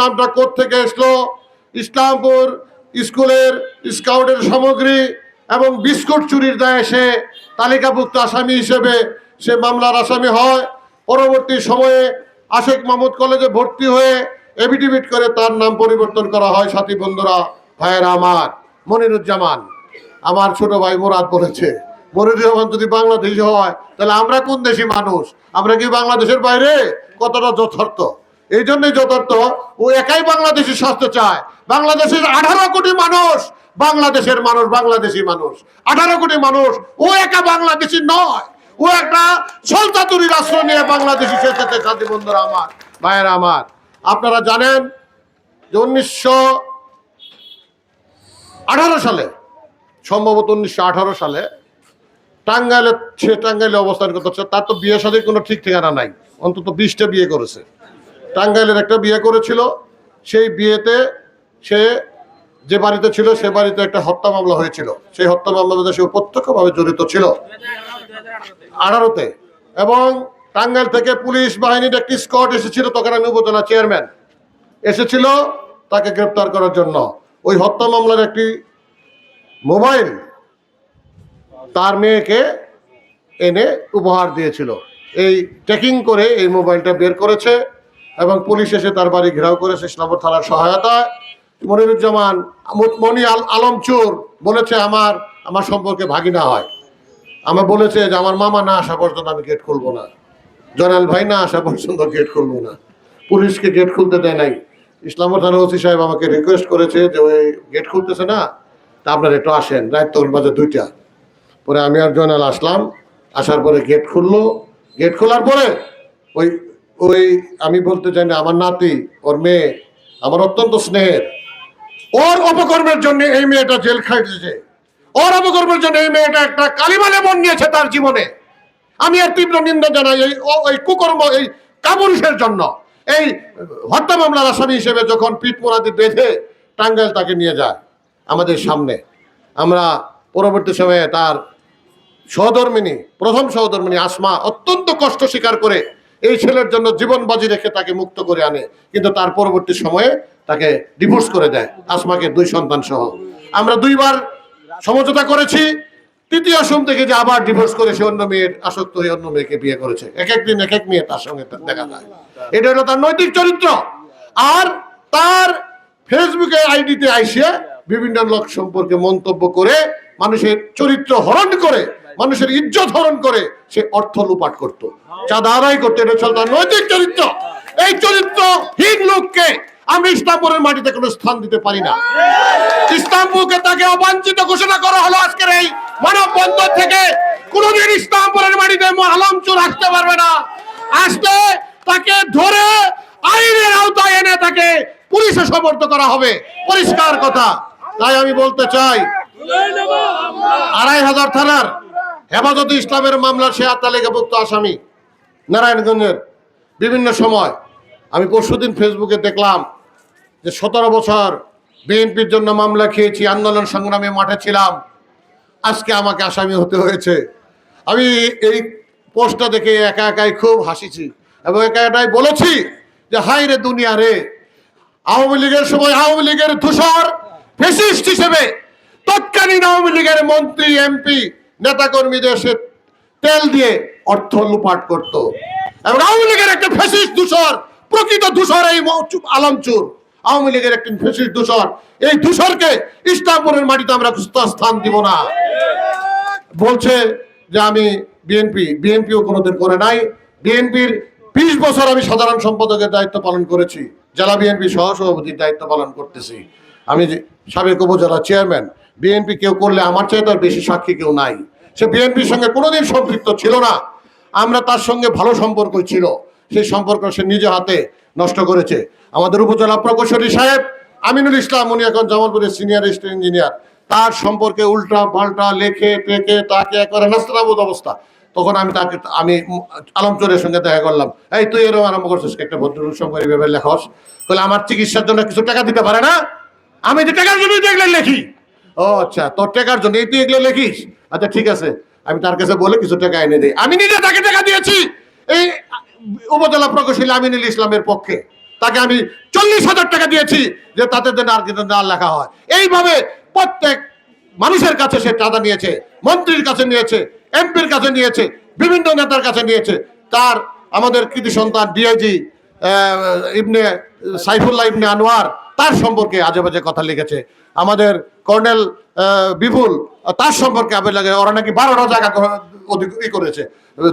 নামটা থেকে আসলো ইসলামপুর স্কুলের স্কাউটের সামগ্রী এবং বিস্কুট চুরির দায়ে সে তালিকাভুক্ত আসামি হিসেবে সে মামলার আসামি হয়। পরবর্তী সময়ে আশেক মাহমুদ কলেজে ভর্তি হয়ে এভিডেভিট করে তার নাম পরিবর্তন করা হয়। সাথী বন্ধুরা, ভাইয়েরা আমার, মনিরুজ্জামান, আমার ছোট ভাই মোরাদ বলেছে, মনিরুজ্জামান যদি বাংলাদেশি হয়, তাহলে আমরা কোন দেশি মানুষ? আমরা কি বাংলাদেশের বাইরে? কতটা যথার্থ? এই জন্যই যথার্থ, ও একাই বাংলাদেশি স্বাস্থ্য চায়। বাংলাদেশের আঠারো কোটি মানুষ, বাংলাদেশের মানুষ, বাংলাদেশি মানুষ। আঠারো কোটি মানুষ, ও একা বাংলাদেশি নয়। ও একটা সলতাতুরি রাষ্ট্র নিয়ে বাংলাদেশি এসেছে সাথী বন্ধুরা আমার, ভাইয়েরা আমার, আপনারা জানেন যে উনিশশো আঠারো সালে, সম্ভবত উনিশশো আঠারো সালে, টাঙ্গাইলে, সে টাঙ্গাইলে অবস্থান করতেছে তার তো বিয়ে সাথে কোনো ঠিক ঠিকানা নাই। অন্তত বিশটা বিয়ে করেছে। টাঙ্গাইলের একটা বিয়ে করেছিল। সেই বিয়েতে সে যে বাড়িতে ছিল, সে বাড়িতে একটা হত্যা মামলা হয়েছিল। সেই হত্যা মামলাতে সে প্রত্যক্ষভাবে জড়িত ছিল। আঠারোতে এবং টাঙ্গাইল থেকে পুলিশ বাহিনীর একটি স্কট এসেছিল তখন আমি উপজেলা চেয়ারম্যান। এসেছিল তাকে গ্রেপ্তার করার জন্য। ওই হত্যা মামলার একটি মোবাইল তার মেয়েকে এনে উপহার দিয়েছিল। এই ট্রেকিং করে এই মোবাইলটা বের করেছে। এবং পুলিশ এসে তার বাড়ি ঘেরাও করেছে ইসলামপুর থানার সহায়তায় মনিরুজ্জামান মনি আল আলমচুর বলেছে আমার আমার সম্পর্কে ভাগিনা হয়। আমার বলেছে যে আমার মামা না আসা পর্যন্ত আমি গেট খুলবো না। জনাল ভাই না আসা পর্যন্ত গেট খুলবো না। পুলিশকে গেট খুলতে দেয় নাই। ইসলামপুর থানা ওসি সাহেব আমাকে রিকোয়েস্ট করেছে যে ওই গেট খুলতেছে না, তা আপনারা একটু আসেন। রাত তখন বাজে দুইটা। পরে আমি আর জয়নাল আসলাম। আসার পরে গেট খুললো। গেট খোলার পরে ওই ওই আমি বলতে চাই না, আমার নাতি, ওর মেয়ে, আমার অত্যন্ত স্নেহের। ওর অপকর্মের জন্য এই মেয়েটা জেল খাইতেছে। ওর অপকর্মের জন্য এই মেয়েটা একটা কালিমালে মন নিয়েছে তার জীবনে। আমি আর তীব্র নিন্দা জানাই এই এই কুকর্ম, এই কাপুরুষের জন্য। এই হত্যা মামলার আসামি হিসেবে যখন পিঠ বেঁধে টাঙ্গাইল তাকে নিয়ে যায় আমাদের সামনে। আমরা পরবর্তী সময়ে তার সহধর্মিনী, প্রথম সহধর্মিনী আসমা অত্যন্ত কষ্ট স্বীকার করে এই ছেলের জন্য জীবন বাজি রেখে তাকে মুক্ত করে আনে। কিন্তু তার পরবর্তী সময়ে তাকে ডিভোর্স করে দেয়, আসমাকে দুই সন্তান সহ। আমরা দুইবার সমঝোতা করেছি, তৃতীয় সোম থেকে যে আবার ডিভোর্স করে সে অন্য মেয়ের আসক্ত হয়ে অন্য মেয়েকে বিয়ে করেছে। এক এক দিন, এক এক মেয়ে তার সঙ্গে দেখা যায়। এটা হলো তার নৈতিক চরিত্র। আর তার ফেসবুকে আইডিতে আইসে বিভিন্ন লোক সম্পর্কে মন্তব্য করে, মানুষের চরিত্র হরণ করে মানুষের ইজ্জত হরণ করে সে অর্থ লুপাট করত। চাঁদা আদায় করতো, এটা ছিল তার নৈতিক চরিত্র। এই চরিত্রহীন লোককে আমি ইসলামপুরের মাটিতে কোনো স্থান দিতে পারি না। ইসলামপুরকে তাকে অবাঞ্ছিত ঘোষণা করা হলো আজকের এই মানব বন্দর থেকে। কোনোদিন ইসলামপুরের মাটিতে আলমচুর আসতে পারবে না। আসলে তাকে ধরে আইনের আওতায় এনে তাকে পুলিশে সমর্থ করা হবে। পরিষ্কার কথা। তাই আমি বলতে চাই, আড়াই হাজার থানার হেফাজতে ইসলামের মামলার সে তালিকাভুক্ত আসামি নারায়ণগঞ্জের বিভিন্ন সময়। আমি পরশুদিন ফেসবুকে দেখলাম যে সতেরো বছর বিএনপির জন্য মামলা খেয়েছি, আন্দোলন সংগ্রামে মাঠে ছিলাম। আজকে আমাকে আসামি হতে হয়েছে। আমি এই পোস্টটা দেখে একা একাই খুব হাসিছি এবং একা একাই বলেছি যে হাই রে দুনিয়া রে, আওয়ামী লীগের সময় আওয়ামী লীগের ধূসর ফেসিস্ট হিসেবে তৎকালীন আওয়ামী লীগের মন্ত্রী, এমপি নেতাকর্মীদের সে তেল দিয়ে অর্থ লুপাট করত। এবং আওয়ামী লীগের একটা ফেসিস্ট দূষর, প্রকৃত দূষর এই আলমচুর। আওয়ামী লীগের একটি ফেসিস্ট দূষর, এই দূষরকে ইসলামপুরের মাটিতে আমরা স্থান দিব না। বলছে যে আমি বিএনপি, বিএনপিও কোনোদিন করে নাই। বিএনপির বিশ বছর আমি সাধারণ সম্পাদকের দায়িত্ব পালন করেছি। জেলা বিএনপি সহসভাপতির দায়িত্ব পালন করতেছি। আমি সাবেক উপজেলা চেয়ারম্যান বিএনপি কেউ করলে আমার চাইতে আর বেশি সাক্ষী কেউ নাই। সে বিএনপির সঙ্গে কোনোদিন সম্পৃক্ত ছিল না। আমরা তার সঙ্গে ভালো সম্পর্ক ছিল। সেই সম্পর্ক সে নিজে হাতে নষ্ট করেছে। আমাদের উপজেলা প্রকৌশলী সাহেব আমিনুল ইসলাম, উনি এখন জামালপুরের সিনিয়র ইঞ্জিনিয়ার। তার সম্পর্কে উল্টা পাল্টা লেখে, টেকে, তাকে একবারে নাস্তানাবুদ অবস্থা। তখন আমি তাকে, আমি আলমচরের সঙ্গে দেখা করলাম। এই তুই এরকম আরম্ভ করছিস একটা ভদ্রলোক সঙ্গে এইভাবে লেখস। বলে আমার চিকিৎসার জন্য কিছু টাকা দিতে পারে না? আমি তো টাকার জন্য দেখলে লেখি। ও আচ্ছা তোর টাকার জন্য, এই তুই এগুলো লেখিস? আচ্ছা ঠিক আছে, আমি তার কাছে বলে কিছু টাকা এনে দিই। আমি নিজে তাকে টাকা দিয়েছি। এই উপজেলা প্রকৌশলী আমিনুল ইসলামের পক্ষে তাকে আমি চল্লিশ হাজার টাকা দিয়েছি যে তাতে যেন আর কিন্তু না লেখা হয়। এইভাবে প্রত্যেক মানুষের কাছে সে চাঁদা নিয়েছে, মন্ত্রীর কাছে নিয়েছে, এমপির কাছে নিয়েছে, বিভিন্ন নেতার কাছে নিয়েছে। তার আমাদের কৃতি সন্তান ডিআইজি ইবনে সাইফুল্লাহ ইবনে আনোয়ার তার সম্পর্কে আজে বাজে কথা লিখেছে। আমাদের কর্নেল বিপুল, তার সম্পর্কে আবে লাগে। ওরা নাকি বারোটা জায়গা ই করেছে,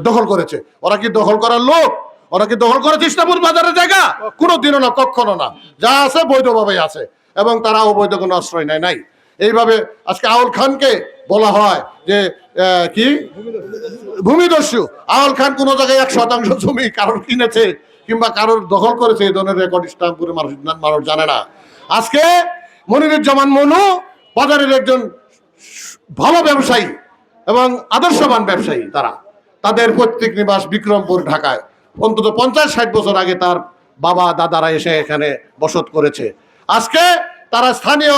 দখল করেছে। ওরা কি দখল করার লোক? ওরা কি দখল করেছে ইসলামপুর বাজারের জায়গা? কোনো দিনও না কখনো না। যা আছে বৈধভাবেই আছে। এবং তারা অবৈধ কোনো আশ্রয় নেয় নাই। এইভাবে আজকে আউল খানকে বলা হয় যে কি? ভূমিদস্যু। আউল খান কোন জায়গায় এক শতাংশ জমি কারোর কিনেছে। কিংবা কারোর দখল করেছে এই ধরনের রেকর্ড ইসলামপুরে মানুষ মানুষ জানে না। আজকে মনিরুজ্জামান মনু বাজারের একজন ভালো ব্যবসায়ী এবং আদর্শবান ব্যবসায়ী তারা। তাদের পৈতৃক নিবাস বিক্রমপুর, ঢাকায়। অন্তত পঞ্চাশ ষাট বছর আগে তার বাবা, দাদারা এসে এখানে বসত করেছে। আজকে তারা স্থানীয়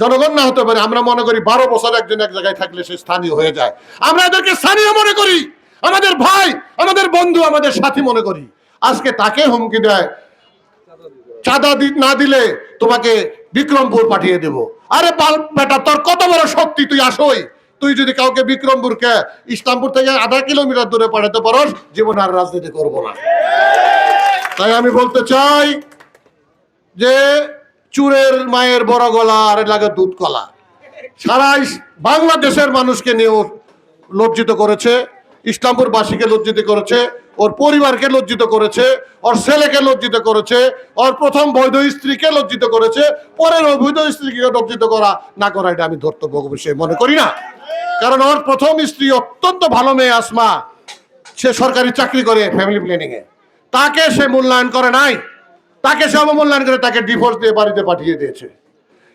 জনগণ না হতে পারে, আমরা মনে করি বারো বছর একজন এক জায়গায় থাকলে সে স্থানীয় হয়ে যায়। আমরা এদেরকে স্থানীয় মনে করি। আমাদের ভাই, আমাদের বন্ধু, আমাদের সাথী মনে করি। আজকে তাকে হুমকি দেয়। চাঁদা না দিলে তোমাকে বিক্রমপুর পাঠিয়ে দেব। আরে বাল বেটা, তোর কত বড় শক্তি, তুই আসই। তুই যদি কাউকে বিক্রমপুরকে ইসলামপুর থেকে আধা কিলোমিটার দূরে পাঠাতে পারস, জীবনে আর রাজনীতি করব না। তাই আমি বলতে চাই যে, চুরের মায়ের বড় গলা আর লাগে দুধ কলা। সারা বাংলাদেশের মানুষকে নিয়ে লজ্জিত করেছে। ইসলামপুরবাসীকে লজ্জিত করেছে, ওর পরিবারকে লজ্জিত করেছে, ওর ছেলেকে লজ্জিত করেছে, ওর প্রথম বৈধ স্ত্রীকে লজ্জিত করেছে, পরের অবৈধ স্ত্রীকে লজ্জিত করা না করা, এটা আমি ধর্তব্য বিষয় মনে করি না। কারণ ওর প্রথম স্ত্রী অত্যন্ত ভালো মেয়ে আসমা, সে সরকারি চাকরি করে ফ্যামিলি প্ল্যানিং এ। তাকে সে মূল্যায়ন করে নাই, তাকে সে অবমূল্যায়ন করে তাকে ডিভোর্স দিয়ে বাড়িতে পাঠিয়ে দিয়েছে।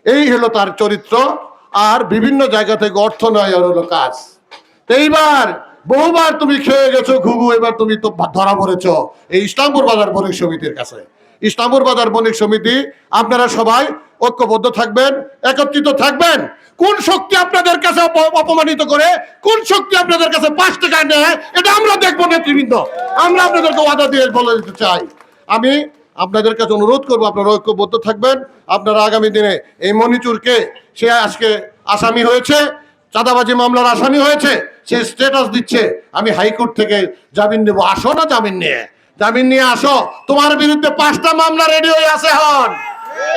এই হলো তার চরিত্র, আর বিভিন্ন জায়গা থেকে অর্থ নয় হলো কাজ এইবার বহুবার তুমি খেয়ে গেছো, ঘুঘু, এবার তুমি তো ধরা পড়েছ এই ইসলামপুর বাজার বণিক সমিতির কাছে। ইসলামপুর বাজার বণিক সমিতি, আপনারা সবাই ঐক্যবদ্ধ থাকবেন, একত্রিত থাকবেন। কোন শক্তি আপনাদের কাছে অপমানিত করে, কোন শক্তি আপনাদের কাছে পাঁচ টাকা নেয়, এটা আমরা দেখব, নেতৃবৃন্দ। আমরা আপনাদেরকে ওয়াদা দিয়ে বলে দিতে চাই। আমি আপনাদের কাছে অনুরোধ করব, আপনারা ঐক্যবদ্ধ থাকবেন। আপনারা আগামী দিনে এই মণিচুরকে, সে আজকে আসামি হয়েছে। চাঁদাবাজি মামলার আসামি হয়েছে, সে স্ট্যাটাস দিচ্ছে। আমি হাইকোর্ট থেকে জামিন নেব। আসো না জামিন নিয়ে। জামিন নিয়ে আসো। তোমার বিরুদ্ধে পাঁচটা মামলা রেডি হয়ে আছে হন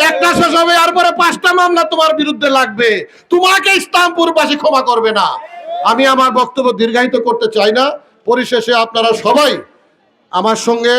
একটা শেষ হবে আর পরে পাঁচটা মামলা তোমার বিরুদ্ধে লাগবে। তোমাকে ইসলামপুরবাসী ক্ষমা করবে না। আমি আমার বক্তব্য দীর্ঘায়িত করতে চাই না। পরিশেষে আপনারা সবাই আমার সঙ্গে